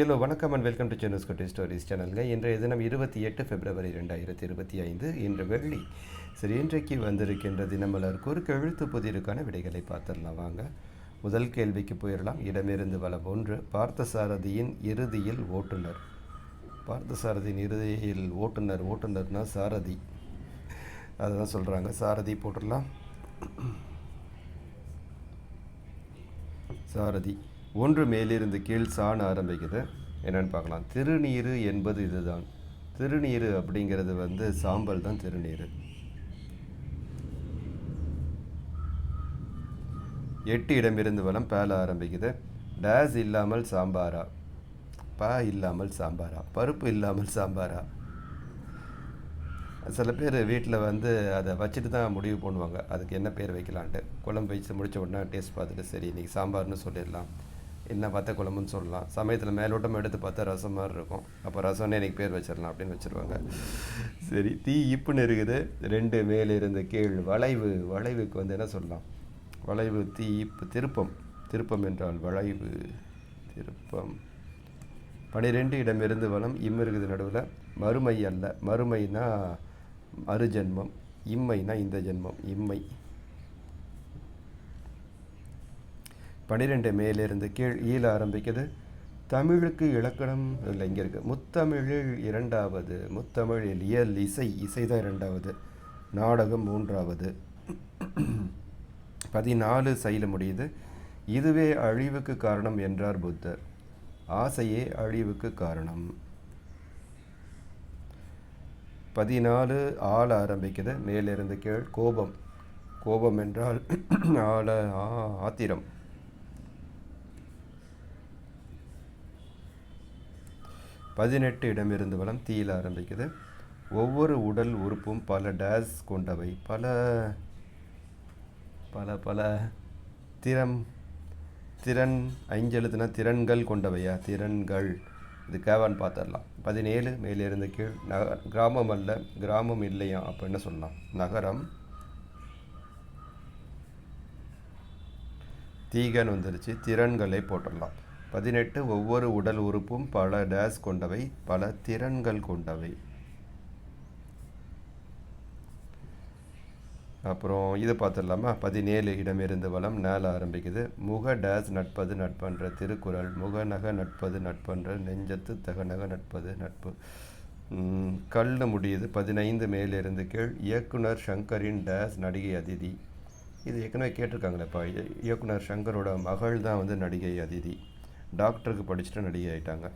Hello வணக்கம் and welcome to சென்னஸ் குட்டி stories சேனலுங்க இன்றைய தினம் இருபத்தி எட்டு பிப்ரவரி ரெண்டாயிரத்தி இருபத்தி ஐந்து இன்று வெள்ளி. சரி இன்றைக்கு வந்திருக்கின்ற தினமலர் குறுக்கு எழுத்து புதிருக்கான விடைகளை பார்த்துடலாம். வாங்க முதல் கேள்விக்கு போயிடலாம். இடமிருந்து வளம் ஒன்று பார்த்தசாரதியின் இறுதியில் ஓட்டுநர். பார்த்தசாரதியின் இறுதியில் ஓட்டுநர் ஓட்டுநர்னா சாரதி. அதுதான் சொல்கிறாங்க சாரதி போட்டுடலாம். சாரதி. ஒன்று மேலிருந்து கீழ் சாண ஆரம்பிக்குது. என்னென்னு பார்க்கலாம். திருநீர் என்பது இதுதான். திருநீர் அப்படிங்கிறது வந்து சாம்பல் தான் திருநீர் எட்டு இடமிருந்து வளம் பேல ஆரம்பிக்குது. டேஸ் இல்லாமல் சாம்பாரா? பா இல்லாமல் சாம்பாரா? பருப்பு இல்லாமல் சாம்பாரா? சில பேர் வீட்டில் வந்து அதை வச்சுட்டு தான் முடிவு பண்ணுவாங்க. அதுக்கு என்ன பேர் வைக்கலான்ட்டு. குழம்பு வச்சு முடிச்ச உடனே டேஸ்ட் பார்த்துட்டு சரி இன்றைக்கி சாம்பார்னு சொல்லிடலாம். என்ன வத்த குழம்புன்னு சொல்லலாம். சமயத்தில் மேலோட்டம் எடுத்து பார்த்தா ரசம் மாதிரி இருக்கும். அப்போ ரசம்னே எனக்கு பேர் வச்சிடலாம் அப்படின்னு வச்சுருவாங்க. சரி தீ இப்புன்னு இருக்குது ரெண்டு மேலே இருந்த கீழ் வளைவு வளைவுக்கு வந்து என்ன சொல்லலாம்? வளைவு தீ இப்பு திருப்பம். திருப்பம் என்றால் வளைவு திருப்பம். பனிரெண்டு இடமிருந்து வளம் இம் இருக்குது நடுவில். மறுமை அல்ல. மறுமைனா மறுஜென்மம் இம்மைனா இந்த ஜென்மம். இம்மை. பன்னிரெண்டு மேலிருந்து கீழ் ஈழ ஆரம்பிக்குது. தமிழுக்கு இலக்கணம் இல்லை இங்கே இருக்குது முத்தமிழில் இரண்டாவது முத்தமிழில் இயல் இசை இசை தான் இரண்டாவது. நாடகம் மூன்றாவது. பதினாலு சைல முடியுது. இதுவே அழிவுக்கு காரணம் என்றார் புத்தர். ஆசையே அழிவுக்கு காரணம். பதினாலு ஆள ஆரம்பிக்குது. மேலிருந்து கீழ் கோபம். கோபம் என்றால் ஆள ஆ ஆத்திரம். பதினெட்டு இடமிருந்து வளம் தீயில் ஆரம்பிக்குது. ஒவ்வொரு உடல் உறுப்பும் பல டேஸ் கொண்டவை. பல பல பல திறம் திறன் ஐஞ்செழுத்துனா திறன்கள் கொண்டவையா? திறன்கள். இது கேவான்னு பார்த்துடலாம் பதினேழு மேலிருந்து கீழ். நக கிராமம் அல்ல கிராமம் இல்லையா? அப்போ என்ன சொல்லலாம்? நகரம். தீகன் வந்துருச்சு. திறன்களை போட்டுடலாம் பதினெட்டு ஒவ்வொரு உடல் உறுப்பும் பல டேஸ் கொண்டவை பல திறன்கள் கொண்டவை. அப்புறம் இது பார்த்துடலாமா? பதினேழு இடமிருந்து வளம் நேல ஆரம்பிக்குது. முக டேஸ் நட்பது நட்பன்ற திருக்குறள் முகநக நட்பது நட்பன்ற நெஞ்சத்து தகநக நட்பது நட்பு. கல் முடியுது. பதினைந்து மேலிருந்து கீழ் இயக்குனர் சங்கரின் டேஸ் நடிகை அதிதி. இது ஏற்கனவே கேட்டிருக்காங்களேப்பா. இயக்குனர் சங்கரோட மகள் தான் வந்து நடிகை அதிதி. டாக்டருக்கு படிச்சுட்டு நடிகை ஆகிட்டாங்க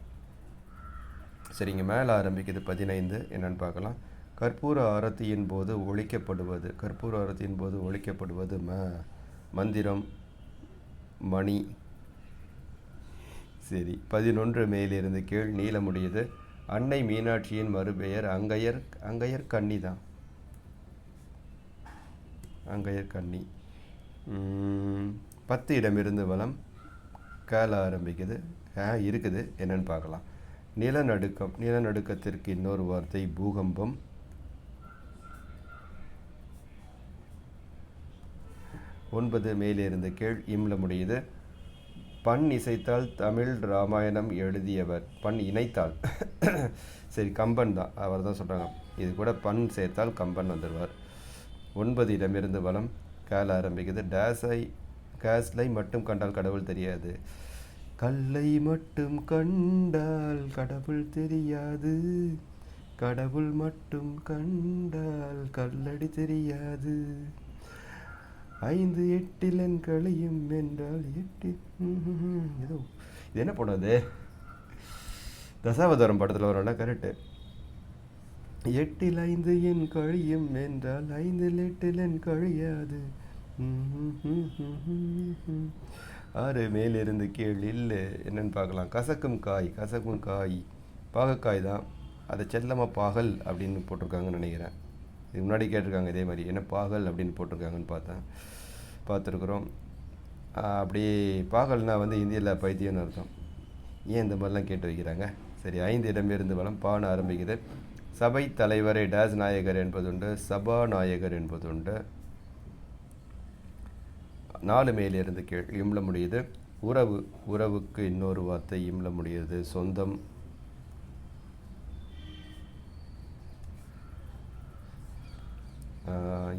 சரிங்க மேலே ஆரம்பிக்குது பதினைந்து என்னன்னு பார்க்கலாம். கற்பூர ஆரத்தியின் போது ஒழிக்கப்படுவது கற்பூர ஆரத்தியின் போது ஒழிக்கப்படுவது ம மந்திரம் மணி. சரி பதினொன்று மேலிருந்து கீழ் நீளமுடியுது அன்னை மீனாட்சியின் மறுபெயர் அங்கையர் அங்கையர் கன்னி தான். அங்கையர் கன்னி. பத்து இடமிருந்து வளம் கேல ஆரம்பிக்குது. ஆ இருக்குது. என்னன்னு பார்க்கலாம். நிலநடுக்கம் நிலநடுக்கத்திற்கு இன்னொரு வார்த்தை பூகம்பம். ஒன்பது மேலே இருந்த கீழ் இம்ல முடியுது. பண் இசைத்தால் தமிழ் ராமாயணம் எழுதியவர். பண் இணைத்தால். சரி கம்பன் தான். அவர் தான் சொல்கிறாங்க இது கூட பண் சேர்த்தால் கம்பன் வந்துடுவார் ஒன்பது இடமிருந்து வளம் கேள ஆரம்பிக்குது. டேஸை கேஸ்லை மட்டும் கண்டால் கடவுள் தெரியாது. கல்லை மட்டும் கண்டால் கடவுள் தெரியாது. கடவுள் மட்டும் கண்டால் கல்லடி தெரியாது. ஐந்து எட்டிலன் களையும் என்றால் எட்டு. ஏதோ இது என்ன போனது தசாவதாரம் படத்தில் வரோம்னா கரெக்டு எட்டில் ஐந்து என் கழியும் என்றால் ஐந்தில் எட்டில் என் கழியாது. ஆறு மேலிருந்து கீழ் இல்லை என்னன்னு பார்க்கலாம். கசக்கும் காய் கசக்கும் காய். பாகக்காய் தான். அதை செல்லமாக பாகல் அப்படின்னு போட்டிருக்காங்கன்னு நினைக்கிறேன். இதுக்கு முன்னாடி கேட்டிருக்காங்க இதே மாதிரி. என்ன பாகல் அப்படின்னு போட்டிருக்காங்கன்னு பார்த்தேன். பார்த்துருக்குறோம். அப்படி பாகல்னால் வந்து இந்தியில் பைத்தியம்னு அர்த்தம். ஏன் இந்த மாதிரிலாம் கேட்டு வைக்கிறாங்க? சரி ஐந்து இடமிருந்து வளம் பான ஆரம்பிக்குது. சபை தலைவரை டேஸ் நாயகர் என்பதுண்டு சபாநாயகர் என்பதுண்டு நாலு மேலிருந்து கீழ் இம்ல முடியுது உறவு உறவுக்கு இன்னொரு வார்த்தை இம்ல முடியுது சொந்தம்.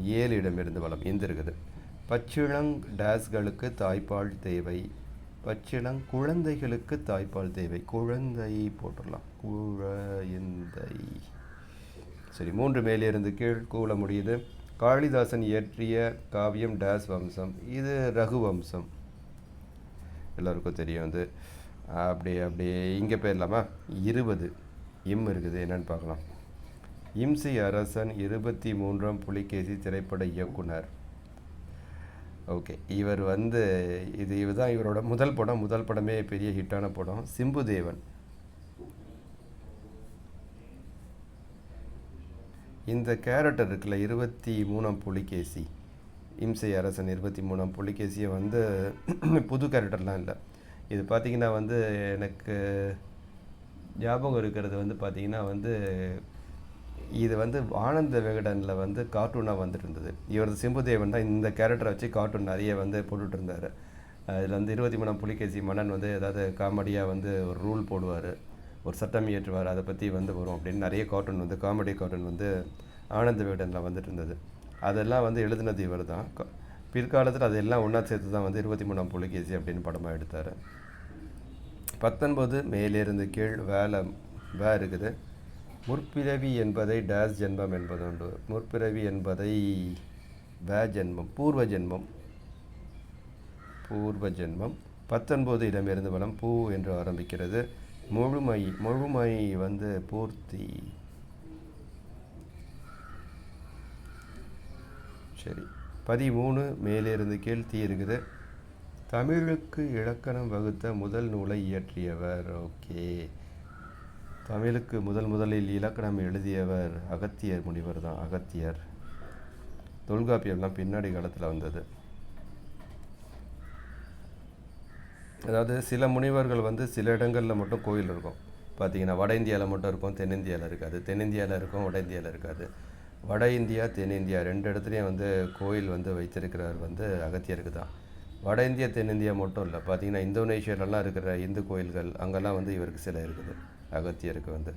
ஏழு இடமிருந்து வளம். இருந்திருக்குது பச்சிளங் டேஸ்களுக்கு தாய்ப்பால் தேவை. பச்சிளங் குழந்தைகளுக்கு தாய்ப்பால் தேவை. குழந்தை போட்டுடலாம். குழந்தை. சரி மூன்று மேலிருந்து கீழ் கூல முடியுது காளிதாசன் இயற்றிய காவியம் டேஸ் வம்சம் இது ரகு வம்சம். எல்லோருக்கும் தெரியும் அது. அப்படியே அப்படியே இங்கே போயிடலாமா? இருபது. இம் இருக்குது என்னன்னு பார்க்கலாம். இம்சி அரசன் இருபத்தி மூன்றாம் புலிகேசி திரைப்பட இயக்குனர். ஓகே இவர் வந்து இது இதுதான் இவரோட முதல் படம். முதல் படமே பெரிய ஹிட்டான படம். சிம்புதேவன். இந்த கேரக்டர் இருக்குல்ல இருபத்தி மூணாம் புலிகேசி. இம்சை அரசன் இருபத்தி மூணாம் புலிகேசியை வந்து புது கேரக்டர்லாம் இல்லை. இது பார்த்திங்கன்னா வந்து எனக்கு ஞாபகம் இருக்கிறது வந்து பார்த்திங்கன்னா வந்து இது வந்து ஆனந்த விகடனில் வந்து கார்ட்டூனாக வந்துட்டு இருந்தது இவரது சிம்புதேவன் தான் இந்த கேரக்டரை வச்சு கார்ட்டூன் நிறைய வந்து போட்டுட்டு இருந்தார் அதில் வந்து இருபத்தி மூணாம் புலிகேசி மன்னன் வந்து ஏதாவது காமெடியாக வந்து ஒரு ரூல் போடுவார். ஒரு சட்டம் இயற்றுவார் அதை பற்றி வந்து வரும் அப்படின்னு நிறைய கார்ட்டூன் வந்து காமெடி கார்ட்டூன் வந்து ஆனந்த விகடனில் வந்துட்டு இருந்தது. அதெல்லாம் வந்து எழுதினது இவர் தான் பிற்காலத்தில் அதெல்லாம் ஒன்றா சேர்த்து தான் வந்து இருபத்தி மூணாம் புலிகேசி அப்படின்னு படமாக எடுத்தார். பத்தொன்பது மேலிருந்து கீழ் வேலை வே இருக்குது. முற்பிறவி என்பதை டேஸ் ஜென்மம் என்பதுண்டு முற்பிறவி என்பதை வே ஜென்மம் பூர்வ ஜென்மம். பூர்வ ஜென்மம். பத்தொன்பது இடமிருந்து வளம் பூ என்று ஆரம்பிக்கிறது. முழுமை முழுமை வந்து பூர்த்தி. சரி. பதிமூணு மேலிருந்து கீழ் தீ இருக்குது. தமிழுக்கு இலக்கணம் வகுத்த முதல் நூலை இயற்றியவர் ஓகே. தமிழுக்கு முதல் முதலில் இலக்கணம் எழுதியவர் அகத்தியர் முனிவர் தான் அகத்தியர். தொல்காப்பியம்லாம் பின்னாடி காலத்தில் வந்தது. அதாவது சில முனிவர்கள் வந்து சில இடங்களில் மட்டும் கோயில் இருக்கும். பார்த்தீங்கன்னா வட இந்தியாவில் மட்டும் இருக்கும் தென்னிந்தியாவில் இருக்காது. தென்னிந்தியாவில் இருக்கும் வட இந்தியாவில் இருக்காது. வட இந்தியா தென்னிந்தியா ரெண்டு இடத்துலையும் வந்து கோயில் வந்து வைத்திருக்கிறார் வந்து அகத்தியருக்கு தான். வட இந்தியா தென்னிந்தியா மட்டும் இல்லை. பார்த்தீங்கன்னா இந்தோனேஷியாலலாம் இருக்கிற இந்து கோயில்கள் அங்கெல்லாம் வந்து இவருக்கு சிலை இருக்குது அகத்தியருக்கு வந்து.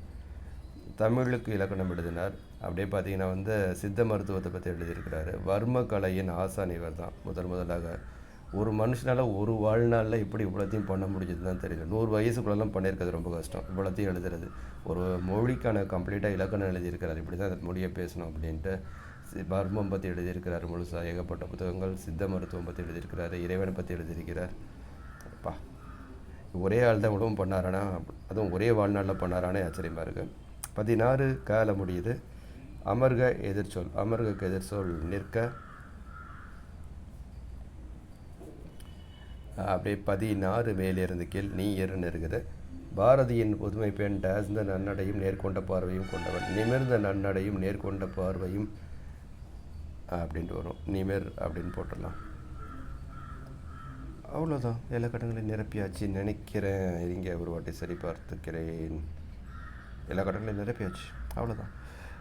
தமிழுக்கு இலக்கணம் எழுதினார். அப்படியே பார்த்தீங்கன்னா வந்து சித்த மருத்துவத்தை பற்றி எழுதியிருக்கிறாரு. வர்ம கலையின் ஆசான் இவர் தான் முதல் முதலாக. ஒரு மனுஷனால் ஒரு வாழ்நாளில் இப்படி இவ்வளோத்தையும் பண்ண முடிஞ்சது தான் தெரியல. நூறு வயசுக்குள்ளெல்லாம் பண்ணியிருக்கிறது ரொம்ப கஷ்டம். இவ்வளோத்தையும் எழுதுறது. ஒரு மொழிக்கான கம்ப்ளீட்டாக இலக்கணம் எழுதியிருக்கிறார். இப்படி தான் அந்த மொழியை பேசணும் அப்படின்ட்டு பர்மம் பற்றி எழுதியிருக்கிறார் முழுசாக ஏகப்பட்ட புத்தகங்கள் சித்த மருத்துவம் பற்றி எழுதியிருக்கிறார். இறைவனை பற்றி எழுதியிருக்கிறார். அப்பா ஒரே ஆள் தான் உணவும் பண்ணாரானா? அதுவும் ஒரே வாழ்நாளில் பண்ணாரானே ஆச்சரியமாக இருக்குது பதினாறு கால முடியுது. அமர்க எதிர்ச்சொல். அமர்கக்கு எதிர்ச்சொல் நிற்க அப்படியே பதினாறு மேலிருந்து கீழ் நீ எருன்னு இருக்குது பாரதியின் புதுமை பெண் டேஸ்ந்த நன்னடையும் நேர்கொண்ட பார்வையும் கொண்டவன். நிமிர்ந்த நன்னடையும் நேர்கொண்ட பார்வையும் அப்படின்ட்டு வரும். நிமிர் அப்படின்னு போட்டுடலாம். அவ்வளோதான் எல்லா கட்டங்களையும் நிரப்பியாச்சு. நினைக்கிறேன். இங்கே ஒரு வாட்டி சரி பார்த்துக்கிறேன். எல்லா கடங்களையும் நிரப்பியாச்சு. அவ்வளோதான்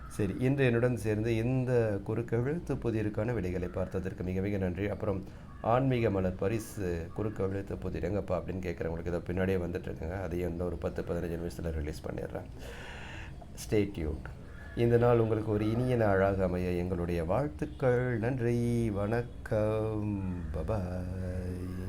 சரி இன்று என்னுடன் சேர்ந்து இந்த குறுக்கெழுத்து புதியருக்கான விடைகளை பார்த்ததற்கு மிக மிக நன்றி. அப்புறம் ஆன்மீக மலர் பரிசு குறுக்கெழுத்து போது இறங்கப்பா அப்படின்னு கேட்குறவங்களுக்கு இதை பின்னாடியே வந்துட்டுருக்குங்க அதையும் இன்னும் ஒரு பத்து பதினஞ்சு நிமிஷத்தில் ரிலீஸ் பண்ணிடுறேன். ஸ்டேட்யூட் இந்த நாள் உங்களுக்கு ஒரு இனிய நாளாக அமைய எங்களுடைய வாழ்த்துக்கள். நன்றி. வணக்கம். பபாய்